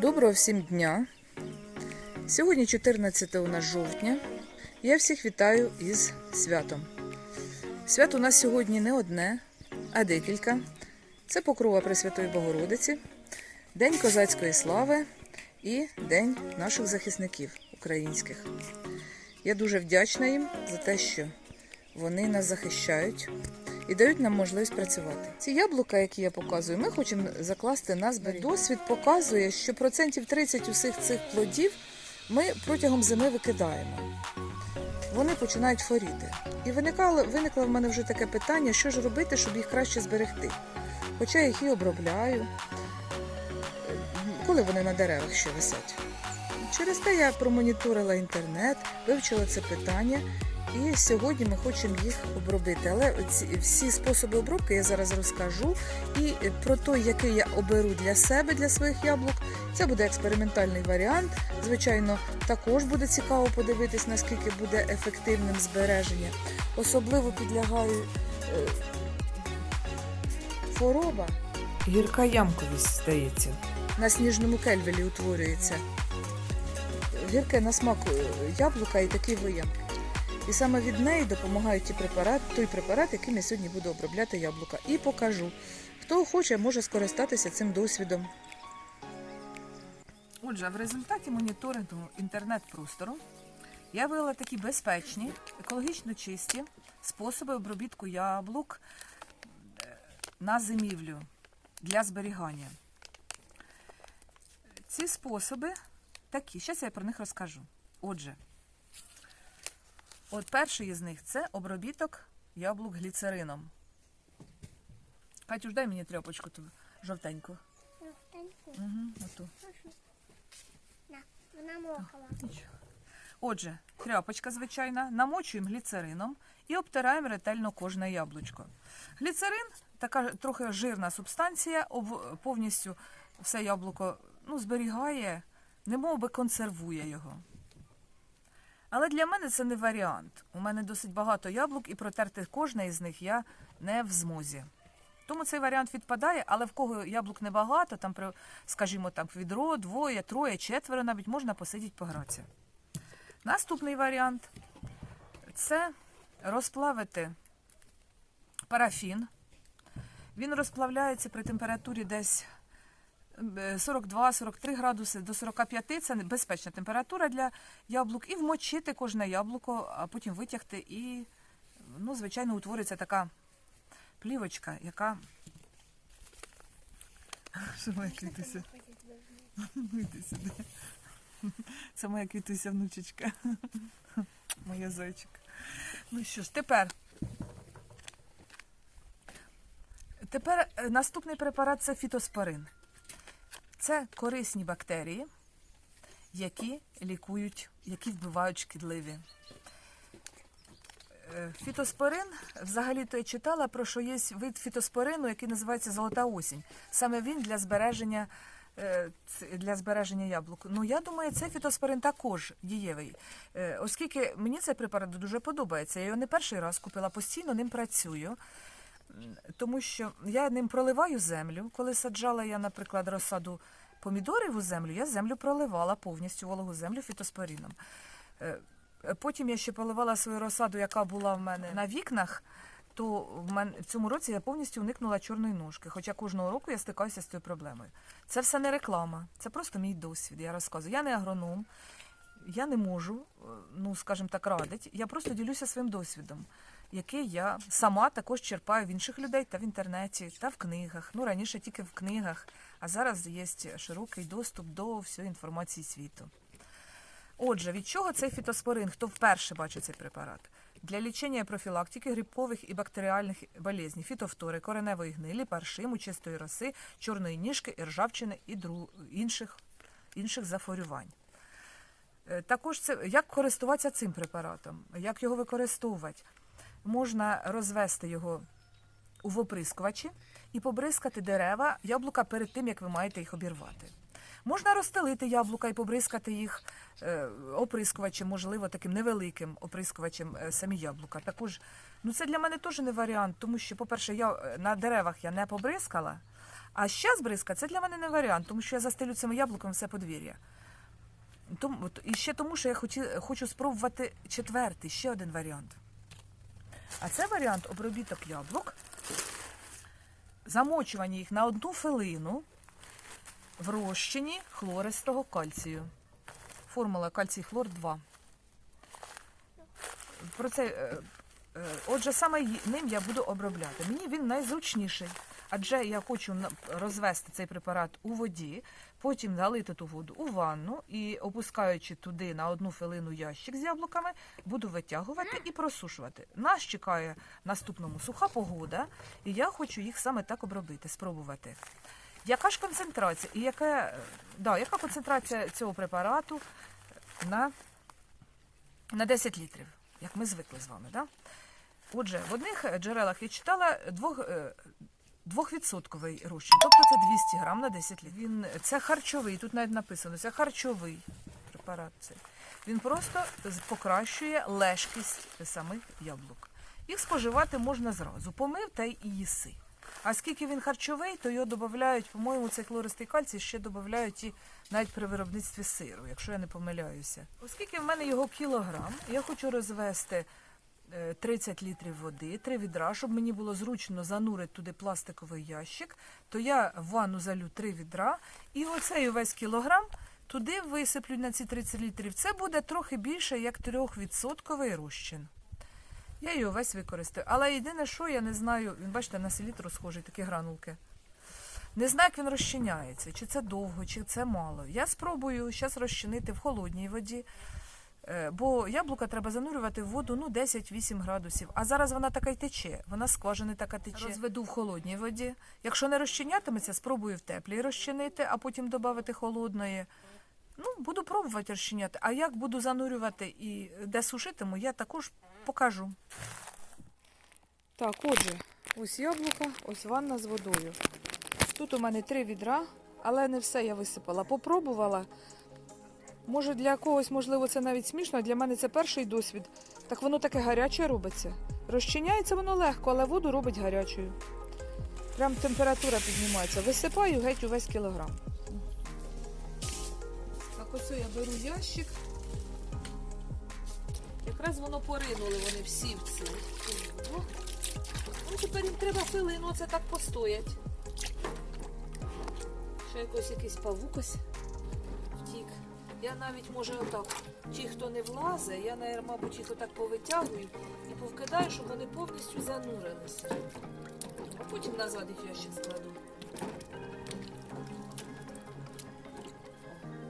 Доброго всім дня. Сьогодні 14 у нас жовтня. Я всіх вітаю із святом. Свят у нас сьогодні не одне, а декілька. Це Покрова Пресвятої Богородиці, День козацької слави і День наших захисників українських. Я дуже вдячна їм за те, що вони нас захищають і дають нам можливість працювати. Ці яблука, які я показую, ми хочемо закласти на. Досвід показує, що процентів 30 усіх цих плодів ми протягом зими викидаємо. Вони починають хворіти. І виникало, виникло в мене вже таке питання, що ж робити, щоб їх краще зберегти. Хоча я їх і обробляю, коли вони на деревах ще висять. Через те я промоніторила інтернет, вивчила це питання, і сьогодні ми хочемо їх обробити. Але ці всі способи обробки я зараз розкажу. І про той, який я оберу для себе, для своїх яблук, це буде експериментальний варіант. Звичайно, також буде цікаво подивитись, наскільки буде ефективним збереження. Особливо підлягає е, хвороба. Гірка ямковість здається. на сніжному кельвелі утворюється. Гірке на смак е, яблука і такі виямки. І саме від неї допомагають ті препарат, той препарат, яким я сьогодні буду обробляти яблука. І покажу. Хто хоче, може скористатися цим досвідом. Отже, в результаті моніторингу інтернет-простору я виявила такі безпечні, екологічно чисті способи обробітку яблук е, на зимівлю для зберігання. Ці способи такі. Зараз я про них розкажу. Отже, от перший із них це обробіток яблук гліцерином. Катюш, дай мені тряпочку ту жовтеньку. Жовтеньку. Угу, оту. На, вона мокла. Отже, тряпочка звичайна, намочуємо гліцерином і обтираємо ретельно кожне яблучко. Гліцерин така трохи жирна субстанція, повністю все яблуко ну, зберігає, немов би консервує його. Але для мене це не варіант. У мене досить багато яблук, і протерти кожне із них я не в змозі. Тому цей варіант відпадає, але в кого яблук небагато, там, скажімо, там відро, двоє, троє, четверо навіть можна посидіти погратися. Наступний варіант це розплавити парафін. Він розплавляється при температурі десь 42-43 градуси до 45. Це безпечна температура для яблук. І вмочити кожне яблуко, а потім витягти і, ну, звичайно, утвориться така плівочка, яка. Що моя квітуся? Вийди сюди. Це моя квітуся внучечка. Моя зайчик. Ну що ж, тепер. Тепер е, наступний препарат це фітоспорин. Це корисні бактерії, які лікують, які вбивають шкідливі. Е, Фітоспорин, взагалі-то я читала про що є вид фітоспорину, який називається золота осінь. Саме він для збереження, е, для збереження яблук. Ну я думаю, цей фітоспорин також дієвий, Е, оскільки мені цей препарат дуже подобається. Я його не перший раз купила, постійно ним працюю. Тому що я ним проливаю землю. Коли саджала я, наприклад, розсаду помідорів у землю, я землю проливала повністю вологу землю фітоспорином. Е, Е, Потім я ще поливала свою розсаду, яка була в мене на вікнах. То в мене в цьому році я повністю уникнула чорної ножки. Хоча кожного року я стикаюся з цією проблемою. Це все не реклама, це просто мій досвід. Я розказую. Я не агроном, я не можу, е, ну скажімо так, радити. Я просто ділюся своїм досвідом, який я сама також черпаю в інших людей та в інтернеті, та в книгах. Ну раніше тільки в книгах, а зараз є широкий доступ до всієї інформації світу. Отже, від чого цей фітоспорин? Хто вперше бачить цей препарат? Для лічення і профілактики грибкових і бактеріальних болезней, фітофтори, кореневої гнилі, паршиму, чистої роси, чорної ніжки, іржавчини і дру... інших, інших захворювань. Е, Також це як користуватися цим препаратом, як його використовувати. Можна розвести його у оприскувачі і побризкати дерева яблука перед тим, як ви маєте їх обірвати. Можна розстелити яблука і побризкати їх е, оприскувачем, можливо, таким невеликим оприскувачем е, самі яблука. Також ну це для мене теж не варіант, тому що, по-перше, я е, на деревах я не побризкала, А ще збризка це для мене не варіант, тому що я застелю цими яблуками все подвір'я. Тому, і ще тому, що я хоті, хочу спробувати четвертий, ще один варіант. А це варіант обробіток яблук, замочування їх на одну филину в розчині хлористого кальцію. Формула кальцій хлор 2. Про це, е, отже, саме ним я буду обробляти. Мені він найзручніший, адже я хочу розвести цей препарат у воді, потім залити ту воду у ванну і, опускаючи туди на одну хвилину ящик з яблуками, буду витягувати і просушувати. Нас чекає наступному суха погода, і я хочу їх саме так обробити, спробувати. Яка ж концентрація і яка, е, да, яка концентрація цього препарату на, на 10 літрів, як ми звикли з вами? Да? Отже, в одних е, джерелах я читала двох, е, двохвідсотковий розчин, тобто це 200 грам на 10 літрів. Він, це харчовий, тут навіть написано, це харчовий препарат. Цей. Він просто покращує лежкість самих яблук. Їх споживати можна зразу. Помив та й їси. А скільки він харчовий, то його додають, по-моєму, цей хлористий кальцій ще додають і навіть при виробництві сиру, якщо я не помиляюся. Оскільки в мене його кілограм, я хочу розвести е, 30 літрів води, три відра, щоб мені було зручно занурити туди пластиковий ящик, то я в ванну залю три відра і оцей увесь кілограм туди висиплю на ці 30 літрів. Це буде трохи більше, як 3% розчин. Я його весь використаю. Але єдине, що я не знаю, він бачите, на селітру схожий, такі гранулки. Не знаю, як він розчиняється, чи це довго, чи це мало. Я спробую зараз розчинити в холодній воді, е, бо яблука треба занурювати в воду ну, 10-8 градусів. А зараз вона така й тече, вона скважини така тече. Розведу в холодній воді. Якщо не розчинятиметься, спробую в теплій розчинити, а потім додати холодної. Ну, буду пробувати розчиняти. А як буду занурювати і де сушитиму, я також покажу. Так, отже, ось яблука, ось ванна з водою. Тут у мене три відра, але не все я висипала. Попробувала. Може для когось, можливо, це навіть смішно, а для мене це перший досвід. Так воно таке гаряче робиться. Розчиняється воно легко, але воду робить гарячою. Прям температура піднімається. Висипаю геть увесь кілограм. Так ось я беру ящик. Якраз воно поринули вони всі в цю. Ну, тепер їм треба хвилину, це так постоять. Ще якось якийсь павукось. Я навіть може отак, ті, хто не влазить, я, навіть, мабуть, їх отак повитягую і повкидаю, щоб вони повністю занурилися. А потім назад їх в ящик складу.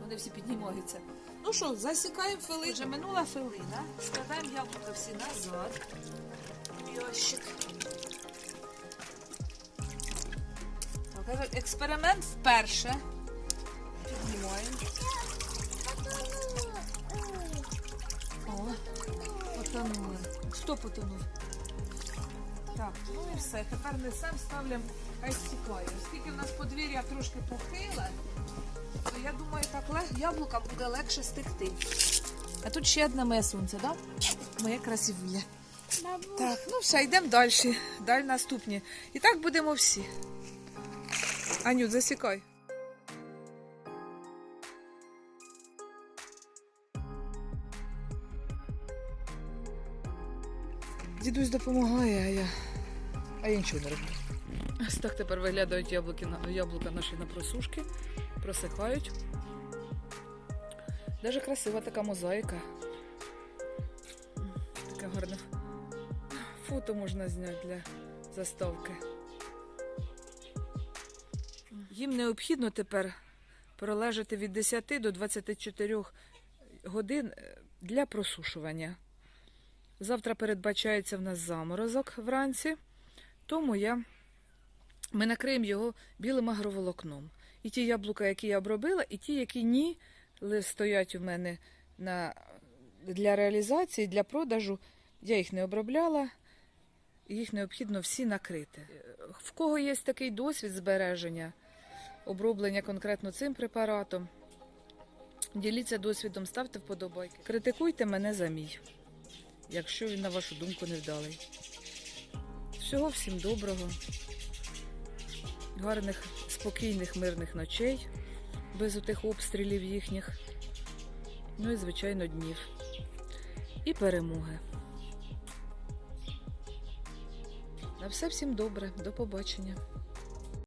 Вони всі піднімаються. Ну що, засікаємо хвилину. Вже минула хвилина. Складаємо яблука всі назад. Ящик. Так, експеримент вперше. Піднімаємо. Хто потонув? Так, ну і все. Тепер несемо, ставляємо, хай стікає. Оскільки в нас подвір'я трошки похиле, то я думаю, так лег... яблукам буде легше стекти. А тут ще одне моє сонце, так? Да? Моє красивуля. Так, ну все, йдемо далі. Далі наступні. І так будемо всі. Анют, засікай. Дідусь допомагає, а я. А я нічого не роблю. Ось так тепер виглядають яблуки, яблука наші на просушки, просихають. Даже красива така мозаїка. Таке гарне фото можна зняти для заставки. Їм необхідно тепер пролежати від 10 до 24 годин е, для просушування. Завтра передбачається в нас заморозок вранці, тому я, ми накриємо його білим агроволокном. І ті яблука, які я обробила, і ті, які ні, стоять у мене на, для реалізації, для продажу, я їх не обробляла, їх необхідно всі накрити. В кого є такий досвід збереження, оброблення конкретно цим препаратом, діліться досвідом, ставте вподобайки. Критикуйте мене за мій, якщо він, на вашу думку, невдалий. Всього всім доброго. гарних, спокійних, мирних ночей, без отих обстрілів їхніх. Ну і, звичайно, днів. І перемоги. На все всім добре. До побачення.